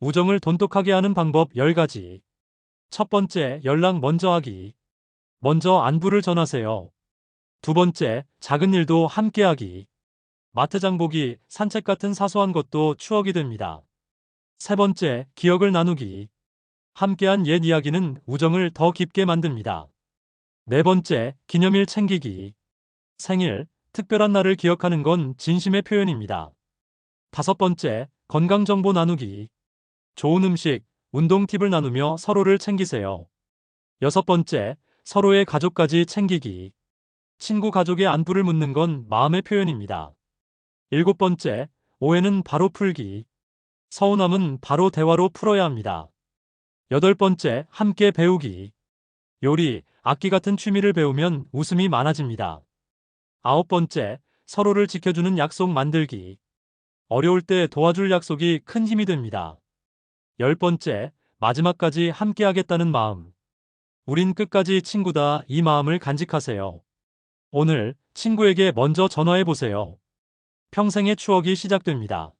우정을 돈독하게 하는 방법 10가지. 첫 번째, 연락 먼저 하기. 먼저 안부를 전하세요. 두 번째, 작은 일도 함께 하기. 마트 장보기, 산책 같은 사소한 것도 추억이 됩니다. 세 번째, 기억을 나누기. 함께한 옛 이야기는 우정을 더 깊게 만듭니다. 네 번째, 기념일 챙기기. 생일, 특별한 날을 기억하는 건 진심의 표현입니다. 다섯 번째, 건강 정보 나누기. 좋은 음식, 운동 팁을 나누며 서로를 챙기세요. 여섯 번째, 서로의 가족까지 챙기기. 친구 가족의 안부를 묻는 건 마음의 표현입니다. 일곱 번째, 오해는 바로 풀기. 서운함은 바로 대화로 풀어야 합니다. 여덟 번째, 함께 배우기. 요리, 악기 같은 취미를 배우면 웃음이 많아집니다. 아홉 번째, 서로를 지켜주는 약속 만들기. 어려울 때 도와줄 약속이 큰 힘이 됩니다. 열 번째, 마지막까지 함께 하겠다는 마음. 우린 끝까지 친구다 이 마음을 간직하세요. 오늘 친구에게 먼저 전화해 보세요. 평생의 추억이 시작됩니다.